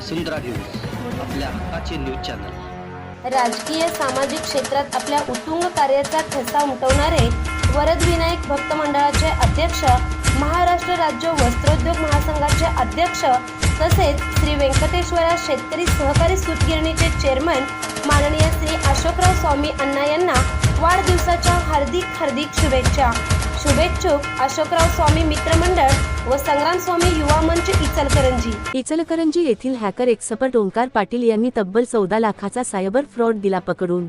वसुंधरा news आपल्या हक्काचे news channel. राजकीय सामाजिक क्षेत्रात आपल्या उत्तुंग कार्याचा ठसा उमटवणारे वरद विनायक भक्त मंडळाचे अध्यक्ष महाराष्ट्र राज्य वस्त्रोद्योग महासंघाचे अध्यक्ष तसेच श्री व्यंकटेश्वरा शेतकरी सहकारी सूतगिरणीचे चेअरमन माननीय श्री अशोकराव स्वामी अण्णा यांना वाढदिवसाच्या हार्दिक हार्दिक शुभेच्छा. शुभेच्छुक अशोकराव स्वामी मित्रमंडळ व संग्राम स्वामी युवा मंच इचलकरंजी. इचलकरंजी येथील हॅकर एक्सपर्ट ओंकार पाटील यांनी तब्बल चौदा लाखाचा सायबर फ्रॉड दिला पकडून.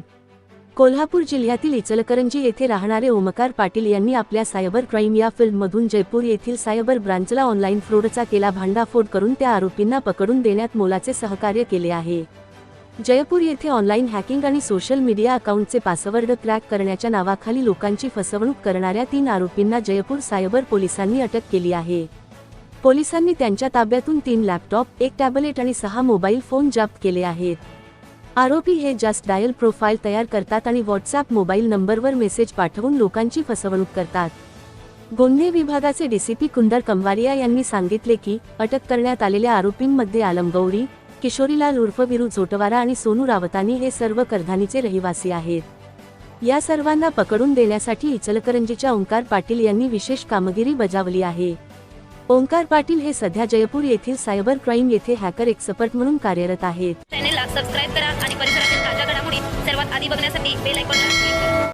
कोल्हापूर जिल्ह्यातील इचलकरंजी येथे राहणारे ओमकार पाटील यांनी आपल्या सायबर क्राईम या फिल्ममधून जयपूर येथील सायबर ब्रांचला ऑनलाईन फ्रॉडचा केला भांडाफोड करून त्या आरोपींना पकडून देण्यात मोलाचे सहकार्य केले आहे. जयपूर येथे ऑनलाईन हॅकिंग आणि सोशल मीडिया अकाउंटचे पासवर्ड क्रॅक करण्याच्या नावाखाली लोकांची फसवणूक करणाऱ्या तीन आरोपींना जयपूर सायबर पोलिसांनी अटक केली आहे. पोलिसांनी त्यांच्या ताब्यातून तीन लॅपटॉप एक टॅबलेट आणि सहा मोबाईल फोन जप्त केले आहेत. आरोपी हे जास्त डायल प्रोफाईल तयार करतात आणि व्हॉट्सअप मोबाईल नंबरवर मेसेज पाठवून लोकांची फसवणूक करतात. गुन्हे विभागाचे डीसीपी कुंदर कंवारिया यांनी सांगितले की अटक करण्यात आलेल्या आरोपींमध्ये आलमगौरी किशोरीलाल उर्फ बिरू जोटवारा आणि सोनू रावतानी हे सर्व करधानीचे रहिवासी आहेत. या सर्वांना पकडून देण्यासाठी इचलकरंजीच्या ओंकार पाटील यांनी विशेष कामगिरी बजावली आहे. ओंकार पाटील हे सध्या जयपूर येथील सायबर क्राईम येथे हॅकर एक्सपर्ट म्हणून कार्यरत आहेत. चॅनेलला सबस्क्राईब करा आणि परिसरातील ताज्या घडामोडी सर्वात आधी बघण्यासाठी बेल आयकॉनला